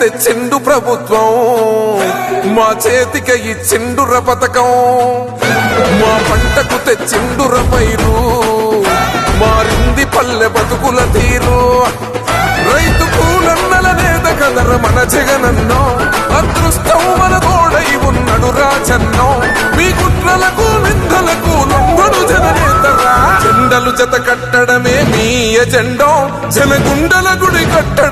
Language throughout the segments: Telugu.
తెచ్చిండు ప్రభుత్వం. మా చేతిక ఇచ్చిండుర పథకం. మా పంటకు తెచ్చిండుర పైరు. మారింది పల్లె బతుకుల తీరు. రైతు కూలన్నల నేత కదర మన జగనన్నో. అదృష్టం మన తోడై ఉన్నడు రాజన్నో. మీ కుట్రలకు నిందలకు లొంగడు జననేతరా జెండలు జత కట్టడమే మీ ఎజెండో. జనగుండల గుడి కట్టడం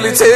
ability